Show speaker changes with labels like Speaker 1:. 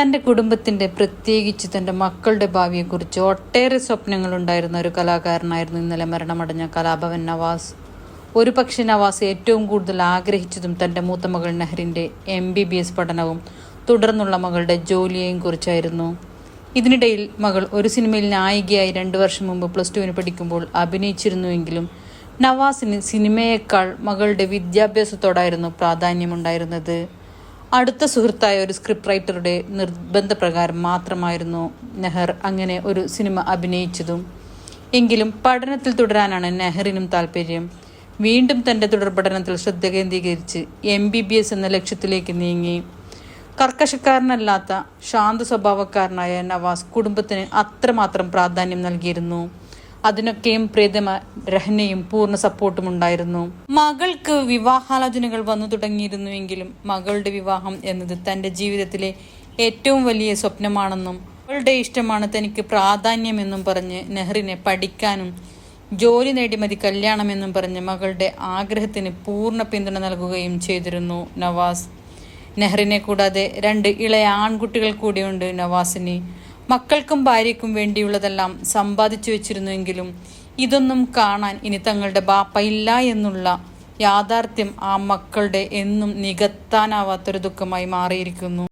Speaker 1: തന്റെ കുടുംബത്തിന്റെ പ്രത്യേകിച്ച് തന്റെ മക്കളുടെ ഭാവിയെക്കുറിച്ച് ഒട്ടേറെ സ്വപ്നങ്ങളുണ്ടായിരുന്ന ഒരു കലാകാരനായിരുന്നു ഇന്നലെ മരണമടഞ്ഞ കലാഭവൻ നവാസ്. ഒരു പക്ഷേ നവാസ് ഏറ്റവും കൂടുതൽ ആഗ്രഹിച്ചതും തന്റെ മൂത്ത മകൾ നെഹ്റിന്റെ എം ബി ബി എസ് പഠനവും തുടർന്നുള്ള മകളുടെ ജോലിയെയും കുറിച്ചായിരുന്നു. ഇതിനിടയിൽ മകൾ ഒരു സിനിമയിൽ നായികയായി രണ്ടു വർഷം മുമ്പ് പ്ലസ് ടുവിന് പഠിക്കുമ്പോൾ അഭിനയിച്ചിരുന്നുവെങ്കിലും നവാസിന് സിനിമയേക്കാൾ മകളുടെ വിദ്യാഭ്യാസത്തോടായിരുന്നു പ്രാധാന്യമുണ്ടായിരുന്നത്. അടുത്ത സുഹൃത്തായ ഒരു സ്ക്രിപ്റ്റ് റൈറ്ററുടെ നിർബന്ധപ്രകാരം മാത്രമായിരുന്നു നെഹർ അങ്ങനെ ഒരു സിനിമ അഭിനയിച്ചതും. എങ്കിലും പഠനത്തിൽ തുടരാനാണ് നെഹ്റിനും താല്പര്യം. വീണ്ടും തന്റെ തുടർ പഠനത്തിൽ ശ്രദ്ധ കേന്ദ്രീകരിച്ച് എം ബി ബി എസ് എന്ന ലക്ഷ്യത്തിലേക്ക് നീങ്ങി. കർക്കശക്കാരനല്ലാത്ത ശാന്ത സ്വഭാവക്കാരനായ നവാസ് കുടുംബത്തിന് അത്രമാത്രം പ്രാധാന്യം നൽകിയിരുന്നു. അതിനൊക്കെയും പ്രിയതമ രഹ്നയും പൂർണ സപ്പോർട്ടും ഉണ്ടായിരുന്നു. മകൾക്ക് വിവാഹാലോചനകൾ വന്നു തുടങ്ങിയിരുന്നുവെങ്കിലും മകളുടെ വിവാഹം എന്നത് തന്റെ ജീവിതത്തിലെ ഏറ്റവും വലിയ സ്വപ്നമാണെന്നും അവളുടെ ഇഷ്ടമാണ് തനിക്ക് പ്രാധാന്യമെന്നും പറഞ്ഞ് നെഹ്റിനെ പഠിക്കാനും ജോലി നേടി മതി കല്യാണമെന്നും പറഞ്ഞ് മകളുടെ ആഗ്രഹത്തിന് പൂർണ പിന്തുണ നൽകുകയും ചെയ്തിരുന്നു നവാസ്. നെഹ്റിനെ കൂടാതെ രണ്ട് ഇളയ ആൺകുട്ടികൾ കൂടിയുണ്ട് നവാസിന്. മക്കൾക്കും ഭാര്യയ്ക്കും വേണ്ടിയുള്ളതെല്ലാം സമ്പാദിച്ചു വെച്ചിരുന്നുവെങ്കിലും ഇതൊന്നും കാണാൻ ഇനി തങ്ങളുടെ ബാപ്പയില്ല എന്നുള്ള യാഥാർത്ഥ്യം ആ മക്കളുടെ എന്നും നികത്താനാവാത്തൊരു ദുഃഖമായി മാറിയിരിക്കുന്നു.